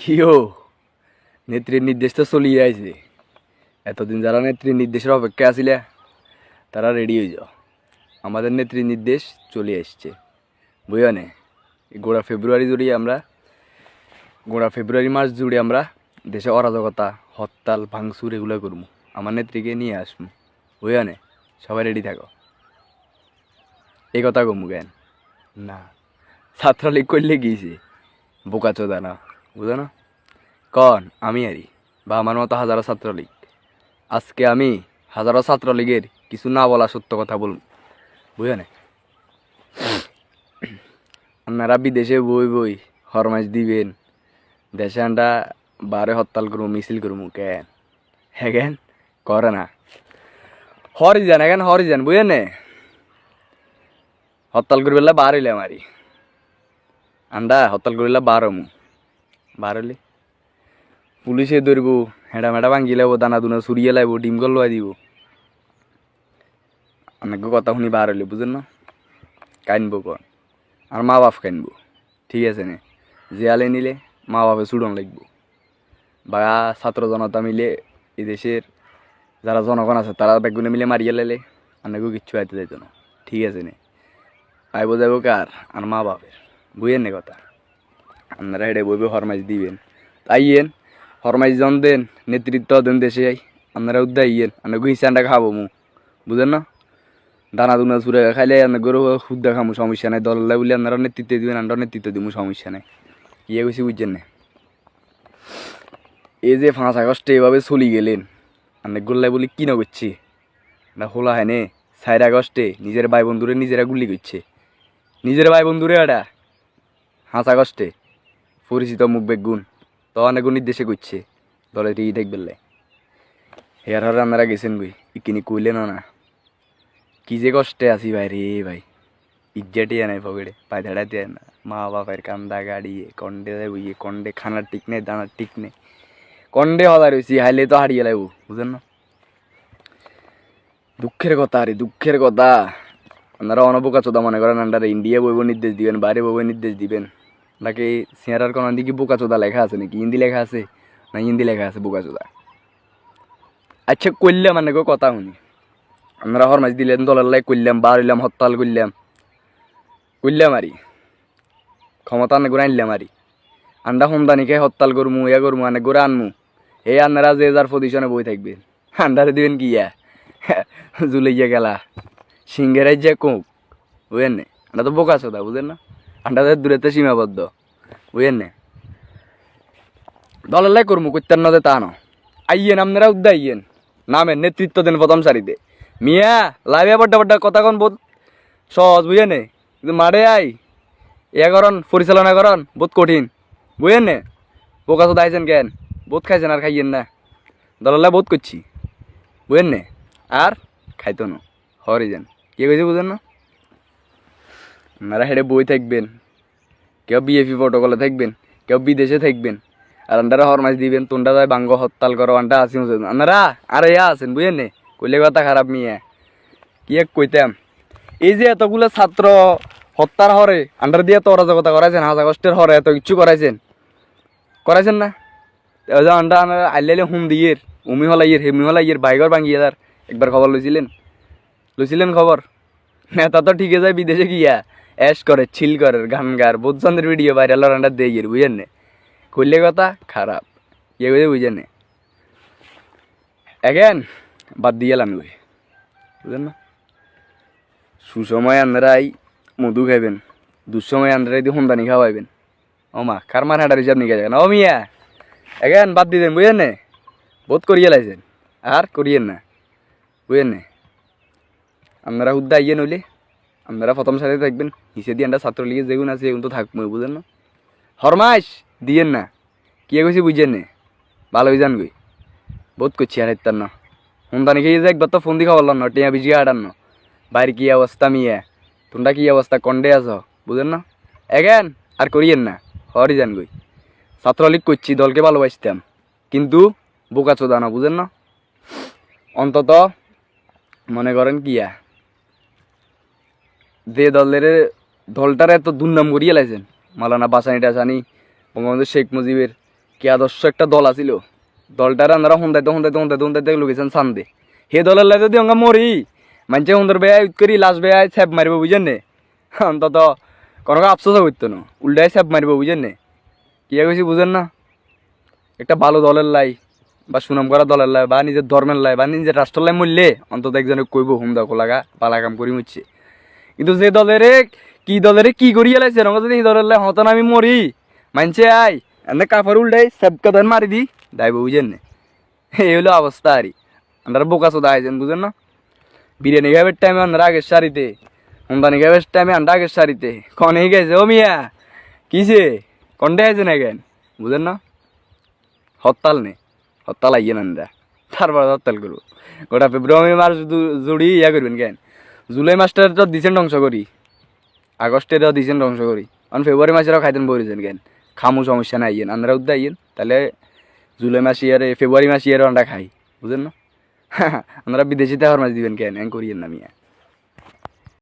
কিও? নেত্রীর নির্দেশ তো চলিয়ে আইছে। এতদিন যারা নেত্রীর নির্দেশের অপেক্ষা আছিলে তারা রেডি হয়ে যাও। আমাদের নেত্রীর নির্দেশ চলে এসছে বুঝো নে? গোড়া ফেব্রুয়ারি জুড়ে আমরা গোড়া ফেব্রুয়ারি মাস জুড়ে আমরা দেশে অরাজকতা হরতাল ভাঙচুর এগুলো করব। আমার নেত্রীকে নিয়ে আসব। বুঝো নে? সবাই রেডি থাকো। এই কথা কমু কেন? না। ছাত্রলীগ করলে গিয়েছে বোকা চোদা না। বুঝো না? কন, আমি আরি। বা আমার মতো হাজারো ছাত্রলীগ। আজকে আমি হাজারো ছাত্রলীগের কিছু না বলা সত্য কথা বলুন বুঝো না? আপনারা বিদেশে বই বই হরমাইশ দিবেন। দেশে আন্ডা বারে হরতাল করব, মিছিল করব কেন? হ্যাঁ করে না। হরি যান এখন হরি যান বুঝেন নে? হরতাল করবে বার হইলে আমারি আন্ডা হরতাল করলে বার হমু বার হইলে পুলিশে ধরব হেঁড়া মেডা ভাঙ্গি লাইব দানা দুনা চুরিয়ে লাইব ডিম গল লয় দিব। অনেক কথা শুনি বার হইলে বুঝেন না? কাইনবো কন? আর মা বাপ কাইনবো ঠিক আছে নে? জিয়ালে নিলে, মা বাপে চুড়ন লাগব। বা ছাত্র জনতা মিলে এই দেশের যারা জনগণ আছে তারা বেগুনে মিলে মারিয়ে লাইলে অনেকেও কিচ্ছু আইতে যাইতো না? ঠিক আছে নে? আইব যাব কার আর মা বাপের বুঝেন নে কথা? আপনারা হেঁটে বইবে হরমাইজ দিবেন। আইয়েন হরমাইজ জন দেন, নেতৃত্ব দেন দেশে আপনারা উদ্দা আইয়েন। আপনাকে হিসানটা খাব মু? বুঝেন না? দানা দুনা চুরে খাইলে আপনার সুদ্দা খামু, সমস্যা নাই। দল বলে আপনারা নেতৃত্ব দিবেন, আমরা নেতৃত্ব দিব সমস্যা নাই। ইয়ে গেছি বুঝছেন না? এই যে পাঁচ আগস্টে এভাবে চলি গেলেন অনেক গোল্লাই বলি কি না করছি? না, হোলা হয় নে চার আগস্টে নিজের ভাই বন্ধুরে নিজেরা গুলি করছে। নিজের ভাই বন্ধুরে এটা পাঁচ আগস্টে। পরিচিত মুখ বেগুন তো অনেক নির্দেশে করছে দলে টি দেখবে হেয়ার হর আপনারা গেছেন গই ইকিনি কইলেন না। কি যে কষ্টে আছি ভাই রে ভাই। ইজ্জাটি নাই পকেটে। পায়ে ধেড়াতে না। মা বাপের কান্দা গাড়িয়ে কন্ডে বইয়ে কন্ডে খানার ঠিক নেই, দানার ঠিক নেই। কন্ডে হলা রয়েছি হাইলে তো হারিয়ে লাগবো, বুঝেন না? দুঃখের কথা আরে দুঃখের কথা। আপনারা অনবোকা চোদা মনে করেন আন্ডারে ইন্ডিয়া বইব নির্দেশ দিবেন, বাইরে বইব নির্দেশ দিবেন। নাকি সিয়ারার কোনো দিকে বোকা চোদা লেখা আছে নাকি? হিন্দি লেখা আছে? না, হিন্দি লেখা আছে বোকা চোদা। আচ্ছা করলাম মানে গো কথা শুনি। আমরা হরমাইজ দিলেন, দলের লাই করলাম বার হইলাম, হরতাল করলাম করলাম আরি ক্ষমতা আনে করে আনলাম আরি আন্ডা হোমদানিকে হরতাল করমু, ইয়া করমু, আনে করে আনমু। এই আন্নারা যে যার পজিশনে বই থাকবে। আন্ডারে দিবেন কি ইয়া? জুলাইয়া গেলা। সিংহেরাই যে কোক। বুঝেন নে? আন্ডা তো বোকা চোদা, বুঝেন না? আন্ডাদের দূরেতে সীমাবদ্ধ, বুঝেন নে? দলের লাই করমু করতেন নদে তা আইয়েন আপনারা উদ্দা আইয়েন। নামের নেতৃত্ব দেন প্রথম সারিতে। মিয়া, লাইভে বড্ডা বড্ডা কথা কন বহুত সহজ বুঝে নে? কিন্তু মারে আই ইয়া করন, পরিচালনা করন, বহুত কঠিন, বুঝেন নে? বোকা তো দাইছেন কেন? বহুত খাইছেন আর খাইয়েন না। দলাল্লা বহুত করছি, বুঝেন নে? আর খাইতো না হরি যান কে কইছে বুঝেন না? আপনারা হেঁটে বই থাকবেন, কেউ বিএপি প্রটোকলে থাকবেন, কেউ বিদেশে থাকবেন। আর আন্ডারা হরমাইজ দিবেন, তোমরা যায় বাঙ্গ হরতাল করো আন্ডা আসি আপনারা আর ইয়া আছেন, বুঝেন নে? কইলে কথা খারাপ মিয়া। কি এক কইতাম? এই যে এতগুলো ছাত্র হত্যার হরে, আন্ডার দিয়ে তো অরাজকতা করাইছেন, হাজার কষ্টের হরে, এত কিছু করাইছেন। করাইছেন না? আন্ডা আইলে হুম দিয়ে উমি হলা ইয়ের হেমি হলা ইয়ের বাইগর ভাঙিয়ে তার একবার খবর লইছিলেন? লইছিলেন খবর? নেতা তো ঠিকই যায় বিদেশে গিয়া। অ্যাশ করে ছিল করে, গান গার বুধচন্দ্রের ভিডিও ভাইরাল আন্ডা দিয়ে গিয়ে বুঝেন নে? কথা, খারাপ। ইয়ে বুঝে বুঝেন নে? বাদ দিয়ে এলাম ওই বুঝলেন না? সুসময় আন্দ্রাই মধু খাইবেন। দুঃসময় আন্দারাই দিয়ে সন্ধানি খাওয়াইবেন। ও মা, কার মার হাঁটার হিসাব নিয়ে যাবেন ও মিয়া! এগেন বাদ দিয়ে দেন, বুঝেন নে? বহুত করিয়ে লাইছেন। আর করিয়েন না। বুঝেন নে? আপনারা উদ্দা আইয়ে নইলে আপনারা প্রথম সাথে থাকবেন হিসে দিয়ে ছাত্রলীগের যেগুন আছে এগুন তো থাকব বুঝেন না? হরমাস দিয়েন না। কি কইছি বুঝছেন নে? ভালো হয়ে যান গই বহুত করছি আর ইত্যার না। হুন্দানি খেয়ে যে একবার তো ফোন দি খাবার না, টিয়া বিজি আডান না। বাইরে কি অবস্থা মিয়া? তোমরা কি অবস্থা, কন্ডে আছো? বুঝেন না? এগেন, আর করিয়েন না। হরি যান গই ছাত্রলীগ করছি, দলকে ভালোবাসতাম। কিন্তু বোকা চোদা না, বুঝেন না? অন্তত মনে করেন কিয়া? যে দলের দলটার এত দুর্নাম করিয়ে লাইছেন। মালানা বাসানি টাসানি, বঙ্গবন্ধু শেখ মুজিবের, কি আদর্শ একটা দল আছিল? দলটার আমরা হুন্দাইতে হুন্দাইতে হুন্দাইতে হুন্দাইতে লোকেছেন চান্দে সেই দলের লাগে যদি অঙ্গা মরি মানুষে সুন্দর বেয়া ইউজ করি, লাশ বেয়া ছ্যাপ মারিব, বুঝেন নে? অন্তত কোনো আফসোস করতো না, উল্টাই ছ্যাপ মারিব, বুঝেন নে? কি কইছি বুঝেন না? একটা ভালো দলের লাই, বা সুনাম করা দলের লাই, বা নিজের ধর্মের লাই, বা নিজের রাষ্ট্রের লাই মরলে অন্তত একজনে কইব হুম দেখো লাগা পালা কাম করি মুচ্ছে কিন্তু যে দলের, কি দলের কি করি এলাইছে, রঙ যদি দলের হতন আমি মরি। মানছে আই, এনে কাপড় উল্টাই সব কথা মারি দি দাইব বুঝেন না? এই হলো অবস্থা আরই আমরা বোকা চোদা আইছেন বুঝেন না? বিরিয়ানি খাবার টাইমে আমরা আগের সারিতে হুন্দানি খাবার টাইমে আমরা আগের সারিতে কনে গেছে ও মিয়া। কিসে কন্ডে আছে না কেন বুঝেন না? হরতাল নে, হরতাল আইয়েন আমরা তারপর হরতাল করব গোটা ফেব্রুয়ারি জু- জুড়ি ইয়া করবেন কেন? জুলাই মাসটার তো দিছেন ধ্বংস করি আগস্টের দিছেন ধ্বংস করি কারণ ফেব্রুয়ারি মাসেরও খাইতেন বলেছেন কেন। খামু সমস্যা নাই আইয়েন আমরা উদ্দা আইয়েন তাহলে জুলাই মাস ইয়ারে ফেব্রুয়ারি মাস ইয়ারে আন্দা খাই বুঝেন না? আমরা বিদেশিতে হওয়ার মাছ দিবেন কেন। করিয়েন না মিয়া